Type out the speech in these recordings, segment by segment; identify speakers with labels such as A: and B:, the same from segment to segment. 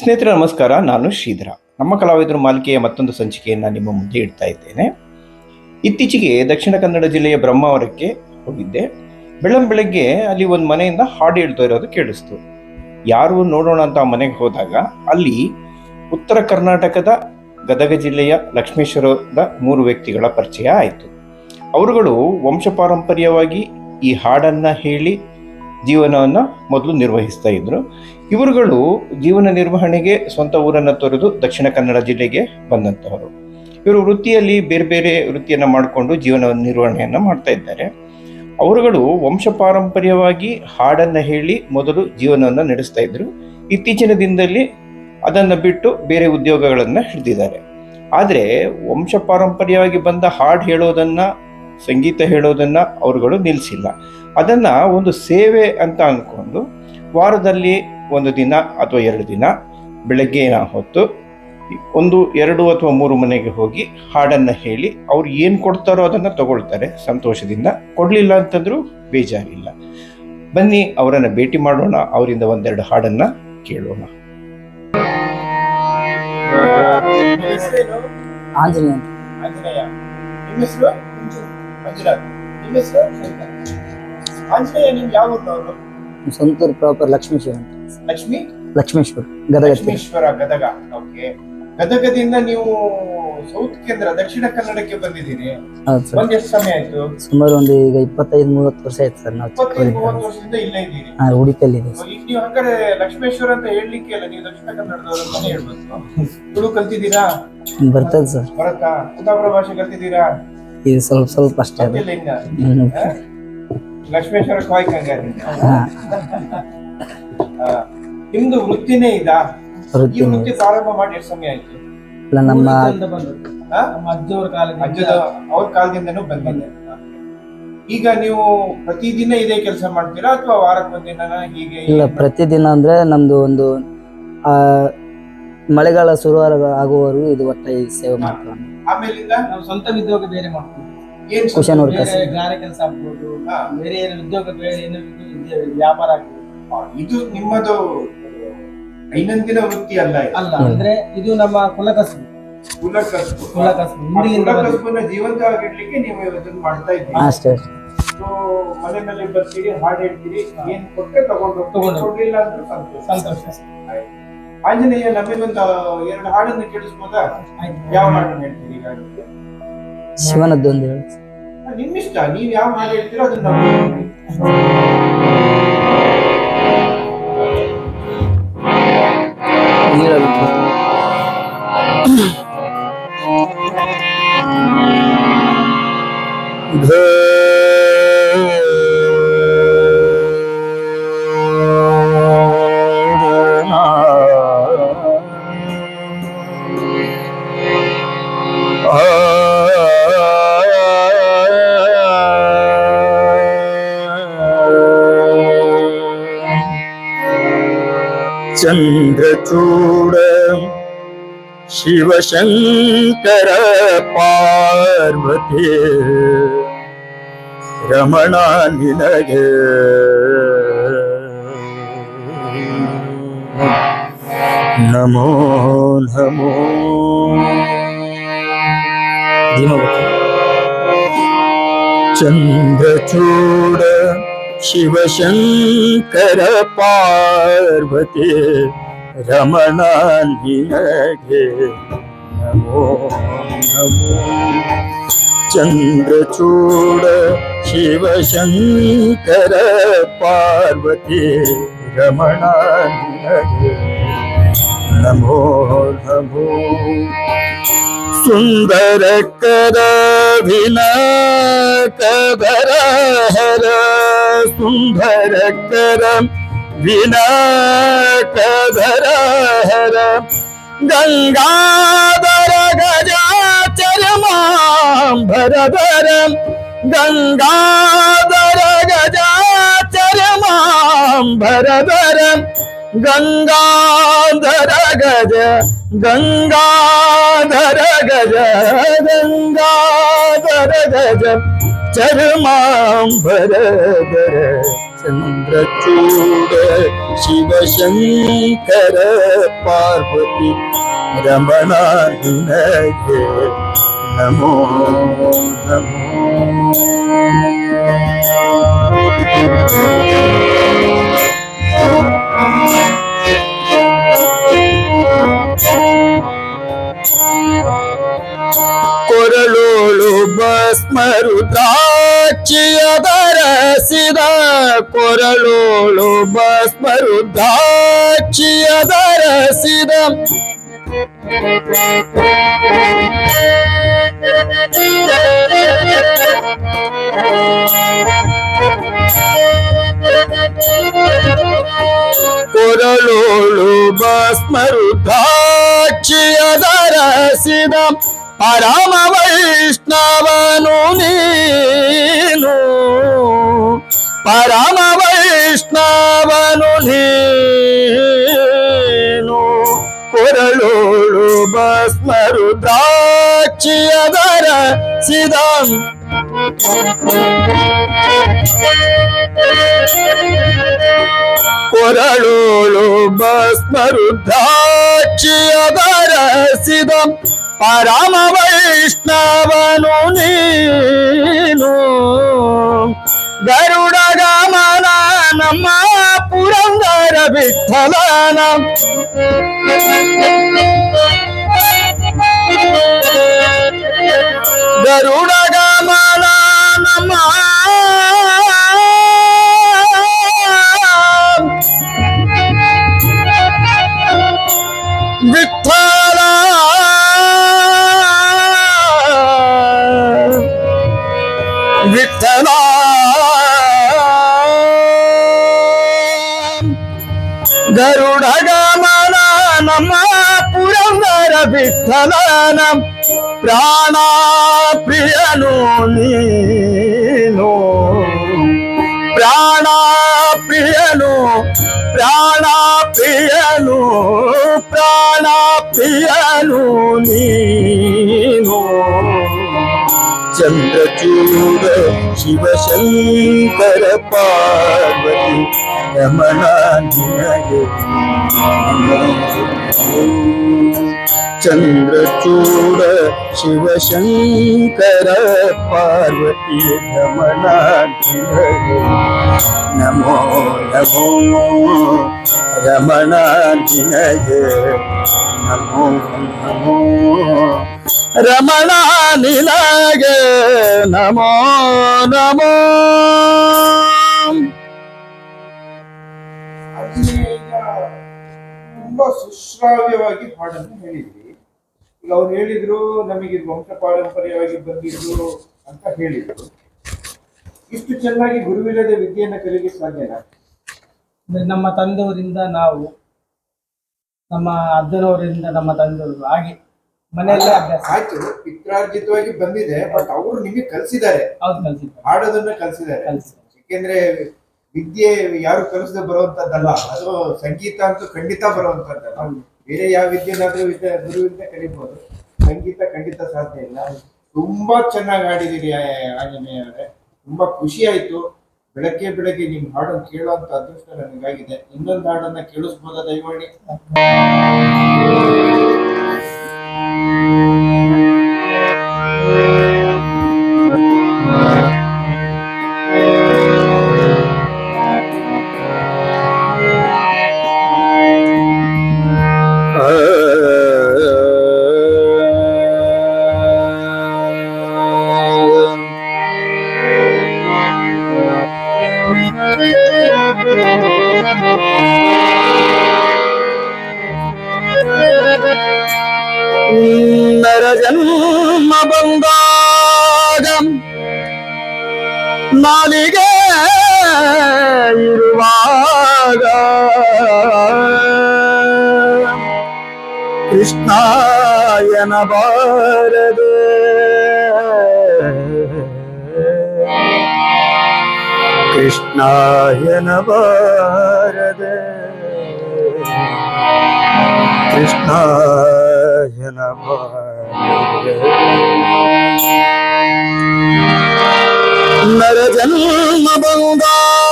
A: ಸ್ನೇಹಿತರೆ, ನಮಸ್ಕಾರ. ನಾನು ಶ್ರೀಧರ. ನಮ್ಮ ಕಲಾವಿದರು ಮಾಲಿಕೆಯ ಮತ್ತೊಂದು ಸಂಚಿಕೆಯನ್ನು ನಿಮ್ಮ ಮುಂದೆ ಇಡ್ತಾ ಇದ್ದೇನೆ. ಇತ್ತೀಚೆಗೆ ದಕ್ಷಿಣ ಕನ್ನಡ ಜಿಲ್ಲೆಯ ಬ್ರಹ್ಮಾವರಕ್ಕೆ ಹೋಗಿದ್ದೆ. ಬೆಳಂ ಬೆಳಗ್ಗೆ ಅಲ್ಲಿ ಒಂದು ಮನೆಯಿಂದ ಹಾಡು ಹೇಳ್ತಾ ಇರೋದು ಕೇಳಿಸ್ತು. ಯಾರು ನೋಡೋಣ ಅಂತ ಆ ಮನೆಗೆ ಹೋದಾಗ ಅಲ್ಲಿ ಉತ್ತರ ಕರ್ನಾಟಕದ ಗದಗ ಜಿಲ್ಲೆಯ ಲಕ್ಷ್ಮೇಶ್ವರದ ಮೂರು ವ್ಯಕ್ತಿಗಳ ಪರಿಚಯ ಆಯಿತು. ಅವರುಗಳು ವಂಶಪಾರಂಪರ್ಯವಾಗಿ ಈ ಹಾಡನ್ನು ಹೇಳಿ ಜೀವನವನ್ನು ಮೊದಲು ನಿರ್ವಹಿಸ್ತಾ ಇದ್ರು. ಇವರುಗಳು ಜೀವನ ನಿರ್ವಹಣೆಗೆ ಸ್ವಂತ ಊರನ್ನು ತೊರೆದು ದಕ್ಷಿಣ ಕನ್ನಡ ಜಿಲ್ಲೆಗೆ ಬಂದಂತಹವರು. ಇವರು ವೃತ್ತಿಯಲ್ಲಿ ಬೇರೆ ಬೇರೆ ವೃತ್ತಿಯನ್ನು ಮಾಡಿಕೊಂಡು ಜೀವನ ನಿರ್ವಹಣೆಯನ್ನು ಮಾಡ್ತಾ ಇದ್ದಾರೆ. ಅವರುಗಳು ವಂಶ ಪಾರಂಪರ್ಯವಾಗಿ ಹಾಡನ್ನು ಹೇಳಿ ಮೊದಲು ಜೀವನವನ್ನು ನಡೆಸ್ತಾ ಇದ್ರು. ಇತ್ತೀಚಿನ ದಿನದಲ್ಲಿ ಅದನ್ನು ಬಿಟ್ಟು ಬೇರೆ ಉದ್ಯೋಗಗಳನ್ನು ಹಿಡಿದಿದ್ದಾರೆ. ಆದರೆ ವಂಶ ಪಾರಂಪರ್ಯವಾಗಿ ಬಂದ ಹಾಡು ಹೇಳೋದನ್ನ, ಸಂಗೀತ ಹೇಳೋದನ್ನ ಅವರುಗಳು ನಿಲ್ಲಿಸಿಲ್ಲ ಅದನ್ನ ಒಂದು ಸೇವೆ ಅಂತ ಅಂದ್ಕೊಂಡು ವಾರದಲ್ಲಿ ಒಂದು ದಿನ ಅಥವಾ ಎರಡು ದಿನ ಬೆಳಗ್ಗಿನ ಹೊತ್ತು ಒಂದು ಎರಡು ಅಥವಾ ಮೂರು ಮನೆಗೆ ಹೋಗಿ ಹಾಡನ್ನು ಹೇಳಿ ಅವ್ರು ಏನು ಕೊಡ್ತಾರೋ ಅದನ್ನು ತಗೊಳ್ತಾರೆ. ಸಂತೋಷದಿಂದ. ಕೊಡಲಿಲ್ಲ ಅಂತಂದ್ರೂ ಬೇಜಾರಿಲ್ಲ. ಬನ್ನಿ ಅವರನ್ನು ಭೇಟಿ ಮಾಡೋಣ. ಅವರಿಂದ ಒಂದೆರಡು ಹಾಡನ್ನು ಕೇಳೋಣ.
B: ಆಂಜನೇಯ.
A: ಆಂಜನೇಯ.
B: ಸ್ವಂತೂರು ಪ್ರಾಪರ್ ಲಕ್ಷ್ಮೇಶ್ವರ ಅಂತ
A: ಲಕ್ಷ್ಮಿ?
B: ಲಕ್ಷ್ಮೇಶ್ವರ ಗದಗ.
A: ಲಕ್ಷ್ಮೇಶ್ವರ ಗದಗ ಓಕೆ ಗದಗದಿಂದ ನೀವು ಸೌತ್ ಕೇಂದ್ರ ದಕ್ಷಿಣ ಕನ್ನಡಕ್ಕೆ ಬಂದಿದ್ದೀರಿ.
B: ಹೌದು ಸರ್.
A: ಬಂದ್ ಎಷ್ಟು ಸಮಯ ಆಯ್ತು?
B: ಸುಮಾರು ಒಂದು ಈಗ ಇಪ್ಪತ್ತೈದು ಮೂವತ್ತು ವರ್ಷ ಆಯ್ತು ಸರ್ ನಾವು
A: ಇಪ್ಪತ್ತೈದು ಮೂವತ್ತು ವರ್ಷದಿಂದ ಇಲ್ಲೇ ಇದ್ದೀರಿ.
B: ಹಾ ಉಡುಪಿಯಲ್ಲಿ ಇದೆ
A: ಈಗ ನೀವು ಹಂಗಾರೆ ಲಕ್ಷ್ಮೇಶ್ವರ ಅಂತ ಹೇಳಲಿಕ್ಕೆ ಅಲ್ಲ ನೀವು ದಕ್ಷಿಣ ಕನ್ನಡದವರು ಮನೆ ಹೇಳ್ಬೇಕು. ತುಳು ಕಲ್ತಿದ್ದೀರಾ?
B: ಬರ್ತದೆ ಸರ್.
A: ಬರತ್ತಾ? ಕುತಾಪುರ ಭಾಷೆ ಕಲ್ತಿದ್ದೀರಾ?
B: ಇದು ಸ್ವಲ್ಪ ಸ್ವಲ್ಪ ಅಷ್ಟೇ ಅದು. ಹ್ಮ್.
A: ಲಕ್ಷ್ಮೇಶ್ವರ
B: ಹಾ.
A: ಆ, ನಿಮ್ದು ವೃತ್ತಿನೇ ಇದಾ? ಈ
B: ವೃತ್ತಿ
A: ವೃತ್ತಿ ಪ್ರಾರಂಭ ಮಾಡಿ ಎಷ್ಟು ಸಮಯ ಆಯ್ತು?
B: ಇಲ್ಲ ನಮ್ಮ
A: ಆ? ಅಜ್ಜದ ಅವ್ರ ಕಾಲದಿಂದನೂ ಬಂದಿದೆ. ಈಗ ನೀವು ಪ್ರತಿದಿನ ಇದೇ ಕೆಲಸ ಮಾಡ್ತೀರಾ ಅಥವಾ ವಾರಕ್ಕೆ ಒಂದಿನ ಹೀಗೆ
B: ಇಲ್ಲ ಪ್ರತಿದಿನ ಅಂದ್ರೆ ನಮ್ದು ಒಂದು ಆ ಮಳೆಗಾಲ ಶುರುವಾರ ಆಗುವವರೆಗೂ ಇದು ಒಟ್ಟ ಈ ಸೇವೆ ಮಾಡ್ತೀವಿ.
A: ಆಮೇಲಿಂದ?
C: ನಾವು ಸ್ವಂತ ಉದ್ಯೋಗ ಬೇರೆ ಮಾಡ್ತೀವಿ.
A: ಏನ್
B: ಕುಶನ್
C: ಗಾರೆ ಕೆಲಸ ಆಗ್ಬೋದು. ಬೇರೆ ಏನು ಉದ್ಯೋಗ ಬೇರೆ ಏನು ವ್ಯಾಪಾರ ಆಗ್ಬೋದು.
A: ಇದು ನಿಮ್ಮದು ದೈನಂದಿನ ವೃತ್ತಿ ಅಲ್ಲ
C: ಅಲ್ಲ ಅಂದ್ರೆ ಇದು ನಮ್ಮ ಕುಲಕಸಬು.
A: ಕುಲಕಸಬು.
C: ಕುಲಕಸಬು.
A: ಕುಲಕಸಬನ್ನ ಜೀವಂತವಾಗಿಡ್ಲಿಕ್ಕೆ ನೀವು ಇದನ್ನ ಮಾಡ್ತಾ ಇದ್ದೀರಿ.
B: ಅಷ್ಟೇ
A: ಸೊ ಮನೆ ಮೇಲೆ ಬರ್ತೀರಿ ಹಾಡು ಹೇಳ್ತೀರಿ ಏನ್ ಕೊಟ್ಟರೆ ತಗೊಂಡು. ಕೊಡ್ಲಿಲ್ಲ ಅಂದ್ರೆ ಸಂತೋಷ.
C: ಸಂತೋಷ.
A: ಆಂಜನೇಯ ನಮಗೊಂದು ಎರಡು ಹಾಡನ್ನು ಕೇಳಿಸ್ಬೋದಾ?
C: ಆಯ್ತು.
A: ಯಾವ ಹಾಡನ್ನು ಹೇಳ್ತೀರಿ ಈಗ
B: ಶಿವನದ್ದು ಒಂದು ಹೇಳಿ.
A: ನಿಮ್ಮಿಷ್ಟ. ನೀವ್ ಯಾವ ಹಾಡು ಹೇಳ್ತೀರೋ ಅದನ್ನ
D: ചന്ദ്രചൂട് ശിവശങ്കര പാർവതി. രമണ നിനയ നമോ നമോ.
B: ചന്ദ്രചൂട शिव
D: शिवशङ्कर पार्वते रमणानिनघे नमो नमो। चन्द्रचूड शिवशङ्कर पार्वते रमणानिनघे नमो नमो। सुंदर कर कर हर सुंदर कर बिना कर हर गंगाधर गजा चरमाम भर भर गंगाधर गजा चरमाम भर भर கங்காதர கஜ கங்காதர கஜ கங்காதர கஜ சருமாம்பரதர சந்திரச்சூட சிவசங்கர பார்வதி ரமணா நமோ நமோ. ಕೊರಳೋಳು ಭಸ್ಮರು ದ್ರಾಕ್ಷಿಯ ಧರಸಿದ ಕೊರಳೋಳು ಭಸ್ಮರು ದ್ರಾಕ್ಷಿಯ ಧರಸಿದ పరమ వైష్ణవను నీను. పరమ వైష్ణవను నీను. కురళోడు భస్మరు ద్రాక్షియదర సిదం. కొరళోళు భస్మరుద్రాక్షియదర సిదం. పరమ వైష్ణవను నీను. గరుడ గరుడగమనానమ్మ పురంగర విఠలనం. ప్రాణ ప్రాణ ప్రియను నీను ప్రాణ ప్రియను ప్రాణ ప్రియను ప్రాణ ప్రియను నీను చంద్రచూడ శివశంకర పార్వతి రమణ నినయ ಚಂದ್ರಚೂಡ ಶಿವಶಂಕರ ಪಾರ್ವತಿ ರಮಣ ನಿನಗೆ ನಮೋ ನಮೋ ರಮಣ ನಿನಗೆ ನಮೋ ನಮೋ ರಮಣ ನಿನಗೆ ನಮೋ ನಮೋ
A: ಅಲ್ಲಿ ಈಗ ತುಂಬಾ ಸುಶ್ರಾವ್ಯವಾಗಿ ಹಾಡನ್ನು ಹೇಳಿದ್ರಿ ಈಗ ಅವ್ರು ಹೇಳಿದ್ರು ನಮಗೆ ವಂಶ ಪಾರಂಪರ್ಯವಾಗಿ ಬಂದಿದ್ರು ಅಂತ ಹೇಳಿದ್ರು. ಇಷ್ಟು ಚೆನ್ನಾಗಿ ಗುರುವಿಲ್ಲದೆ ವಿದ್ಯೆಯನ್ನು ಕಲಿಗೆ ಸಾಧ್ಯನಾ
C: ನಮ್ಮ ತಂದೆಯವರಿಂದ ನಾವು ನಮ್ಮ ಅಜ್ಜನವರಿಂದ ನಮ್ಮ ತಂದೆಯವರು ಹಾಗೆ ಮನೆಯಲ್ಲೇ ಅಭ್ಯಾಸ.
A: ಆಯ್ತು. ಪಿತ್ರಾರ್ಜಿತವಾಗಿ ಬಂದಿದೆ ಬಟ್ ಅವರು ನಿಮಗೆ ಕಲಿಸಿದ್ದಾರೆ.
C: ಹೌದು ಕಲಿಸಿದ್ದಾರೆ.
A: ಹಾಡೋದನ್ನ ಕಲಿಸಿದ್ದಾರೆ.
C: ಕಲಿಸಿದ್ದಾರೆ.
A: ಯಾಕೆಂದ್ರೆ ವಿದ್ಯೆ ಯಾರು ಕಲಿಸದೆ ಬರುವಂತದ್ದಲ್ಲ ಅದು ಸಂಗೀತ ಅಂತೂ ಖಂಡಿತ ಬರುವಂತದ್ದಲ್ಲ. ಬೇರೆ ಯಾವ ವಿದ್ಯೆನಾದ್ರೂ ವಿದ್ಯೆ, ಗುರುವಿಂದ ಕಲಿಬಹುದು ಸಂಗೀತ ಖಂಡಿತ ಸಾಧ್ಯ ಇಲ್ಲ. ತುಂಬಾ ಚೆನ್ನಾಗಿ ಹಾಡಿದಿರಿ ಆಂಜನೇಯ ಅವರೇ ತುಂಬಾ ಖುಷಿ ಆಯ್ತು. ಬೆಳಗ್ಗೆ ಬೆಳಗ್ಗೆ ನಿಮ್ ಹಾಡನ್ನು ಕೇಳುವಂತ ಅದೃಷ್ಟ ನನಗಾಗಿದೆ. ಇನ್ನೊಂದು ಹಾಡನ್ನ ಕೇಳಿಸ್ಬೋದ ದಯಮಾಡಿ?
D: നാളികേരുവാക കൃഷ്ണായന ഭാരത. കൃഷ്ണായന ഭാരത. കൃഷ്ണായന ഭാരത. ಬಾರದೆ ನರ ಜನ್ಮ ಬಂದಾಗ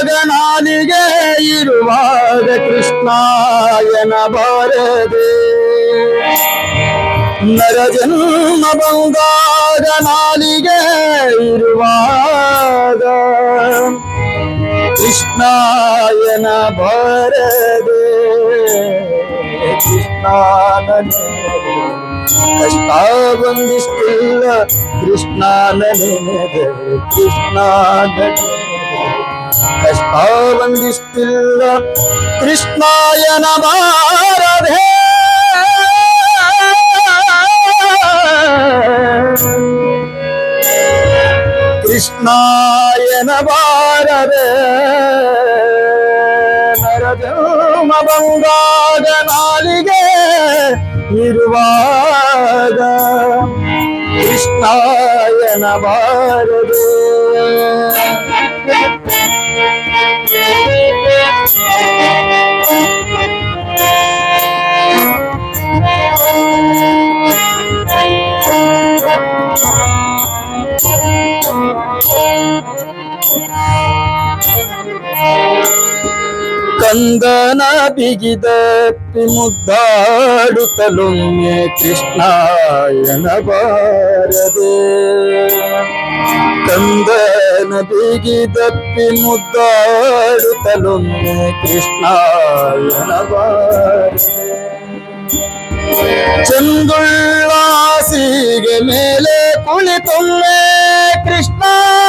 D: ಬಂದಾಗ ನಾಲಿಗೆ ಇರುವಾಗ ಕೃಷ್ಣಾಯನ ಬಾರದೆ ನರ ಜನ್ಮ ಬಂದಾಗ ನಾಲಿಗೆ ಇರುವಾಗ ಕೃಷ್ಣಾಯನ ಬಾರದೆ ಕೃಷ್ಣಾನನೇ ಕಷ್ಟ ಬಂದಿಷ್ಟಿಲ್ಲ ಕೃಷ್ಣಾನ ನೆನೆದೆ ಕೃಷ್ಣಾನ ಕಷ್ಟ ಬಂದಿಷ್ಟಿಲ್ಲ ಕೃಷ್ಣಾಯನ ಬಾರದೆ ಕೃಷ್ಣಾಯನ ಬಾರದೆ ನರಜನ್ಮ ಬಂದಾಗ ನಾಲಿಗೆ திருவாத கிருஷ்ணாய நபாரதே ಕಂದನ ಬಿಗಿದಪ್ಪಿ ಮುದ್ದಾಡುತ್ತಲೊಮ್ಮೆ ಕೃಷ್ಣಾಯನ ಬಾರದೆ ಕಂದನ ಬಿಗಿದಪ್ಪಿ ಮುದ್ದಾಡುತ್ತಲೊಮ್ಮೆ ಕೃಷ್ಣಾಯನ ಬಾರದೆ ಚಂದುಳ್ಳಾಸಿಗೆ ಮೇಲೆ ಕುಳಿತೊಮ್ಮೆ ಕೃಷ್ಣಾಯನ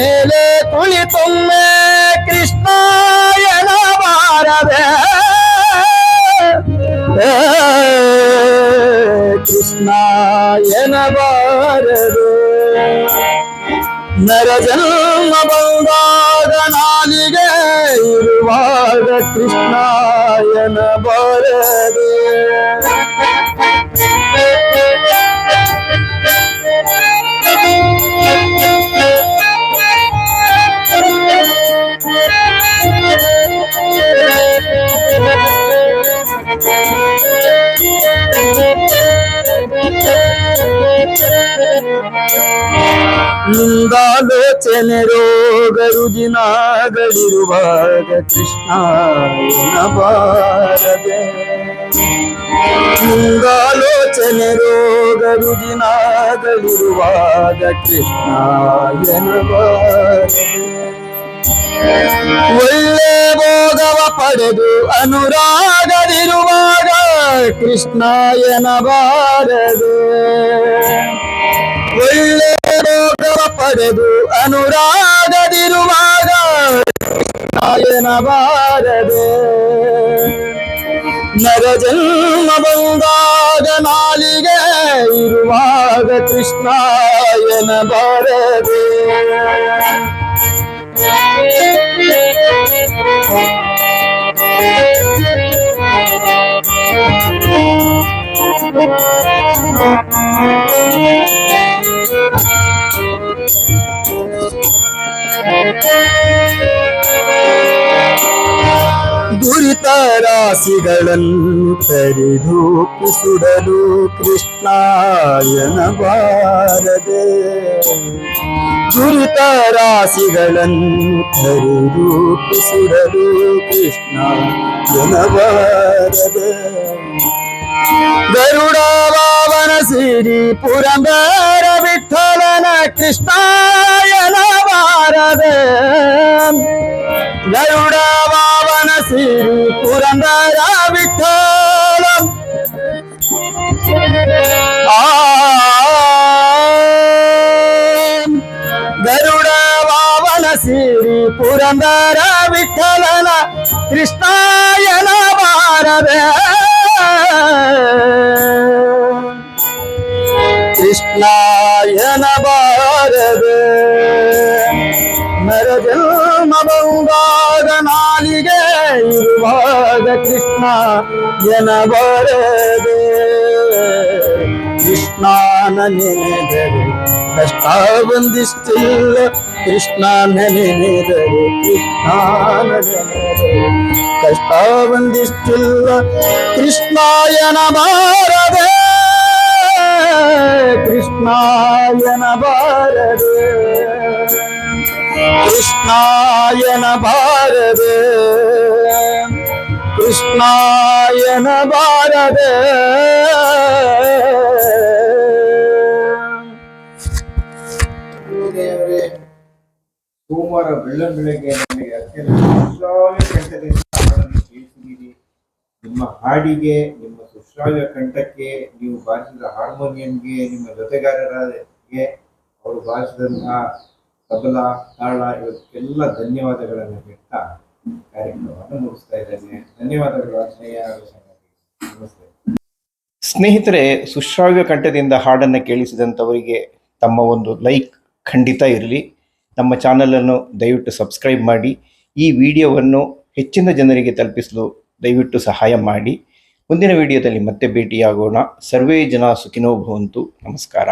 D: ಮೇಲೆ ಕುಳಿತೊಮ್ಮೆ ಕೃಷ್ಣಾಯನ ಬಾರದೆ ಏ, ಕೃಷ್ಣಾಯನ ಬಾರದೆ ನರ ಜನ್ಮ ಬಂದಾಗ ನಾಲಿಗೆ ಇರುವಾಗ ಕೃಷ್ಣಾಯನ ಬಾರದೆ ನಿಂದಾಲೋಚನೆ ರೋಗ ರುಜಿನಾಗಳಿರುವಾಗ ಕೃಷ್ಣ ಬಾರದೆ ನಿಂದಾಲೋಚನೆ ರೋಗ ರುಜಿನಾಗಳಿರುವಾಗ ಕೃಷ್ಣ ಒಳ್ಳೆ ಭೋಗವ ಪಡೆದು ಅನುರಾಗದಿರುವಾಗ ಕೃಷ್ಣ ಬಾರದೆ ಒಳ್ಳೆ ಭೋಗವ ಪಡೆದು ಅನುರಾಗದಿರುವಾಗ ಕೃಷ್ಣಾಯನ ಬಾರದೆ ನರ ಜನ್ಮ ಬಂದಾಗ ನಾಲಿಗೆ ಇರುವಾಗ ಕೃಷ್ಣಾಯನ ಬಾರದೆ ದುರಿತ ರಾಶಿಗಳನ್ನು ತರಿದೂಪಿ ಸುಡಲು ಕೃಷ್ಣಾಯನ ಬಾರದೆ ದುರಿತ ರಾಶಿಗಳನ್ನು ತರಿದೂಪಿ ಸುಡಲು ಕೃಷ್ಣಾಯನ ಬಾರದೆ ಗರುಡ ಬಾವನ ಸಿರಿ ಪುರಂದರ ವಿಠಲನ ಕೃಷ್ಣಾಯನ மாறாத கருடாவாவன சிறு புறந்தாராவிட்டாலம். கருடாவாவன சிறு புறந்தாராவிட்டலன கிருஷ்ணாயன பாரத கிருஷ்ணாயன பாரத ವಿಠಲನ ಕೃಷ್ಣಾಯನ ಬಾರದೆ ಕೃಷ್ಣಾಯನ ಬಾರದೆ ನರ ಜನ್ಮ ಬಂದಾಗ ನಾಲಿಗೆ ಇರುವಾಗ ಕೃಷ್ಣ ಎನಬರದೆ ಕೃಷ್ಣ ಕೃಷ್ಣನ ನೆನೆದರೆ ಕಷ್ಟ ಬಂದಿಷ್ಟಿಲ್ಲ ಕೃಷ್ಣನ ನೆನೆದರೆ ಕೃಷ್ಣನ ನೆನೆದರೆ ಕಷ್ಟ ಬಂದಿಷ್ಟಿಲ್ಲ ಕೃಷ್ಣಾಯನ ಬಾರದೆ ಕೃಷ್ಣಾಯನ ಬಾರದೆ. ಕೃಷ್ಣಾಯನ ಭಾರದೆ. ಕೃಷ್ಣಾಯನ ಭಾರದೆ.
A: ಸೋಮವಾರ ಬೆಳ್ಳ ಬೆಳಗ್ಗೆ ನನಗೆ ಅತ್ಯಂತ ಕಂಠದಿಂದ ನಿಮ್ಮ ಹಾಡಿಗೆ, ನಿಮ್ಮ ಸುಶ್ರಾವ್ಯ ಕಂಠಕ್ಕೆ, ನೀವು ಬಾರಿಸಿದ ಹಾರ್ಮೋನಿಯಂಗೆ, ನಿಮ್ಮ ಜೊತೆಗಾರರಿಗೆ, ಅವರು ಬಾರಿಸಿದಂತಹ ತಬಲ ತಾಳ ಇವತ್ತೆಲ್ಲ ಧನ್ಯವಾದಗಳನ್ನು ಹೇಳ್ತಾ ಕಾರ್ಯಕ್ರಮವನ್ನು ಮುಗಿಸ್ತಾ ಇದ್ದೇನೆ. ಧನ್ಯವಾದಗಳು ನಮಸ್ತೆ. ಸ್ನೇಹಿತರೆ, ಸುಶ್ರಾವ್ಯ ಕಂಠದಿಂದ ಹಾಡನ್ನು ಕೇಳಿಸಿದಂಥವರಿಗೆ ತಮ್ಮ ಒಂದು ಲೈಕ್ ಖಂಡಿತ ಇರಲಿ. ನಮ್ಮ ಚಾನಲನ್ನು ದಯವಿಟ್ಟು ಸಬ್ಸ್ಕ್ರೈಬ್ ಮಾಡಿ. ಈ ವಿಡಿಯೋವನ್ನು ಹೆಚ್ಚಿನ ಜನರಿಗೆ ತಲುಪಿಸಲು ದಯವಿಟ್ಟು ಸಹಾಯ ಮಾಡಿ. ಮುಂದಿನ ವಿಡಿಯೋದಲ್ಲಿ ಮತ್ತೆ ಭೇಟಿಯಾಗೋಣ. ಸರ್ವೇ ಜನ ಸುಖಿನೋ ಭವಂತು. ನಮಸ್ಕಾರ.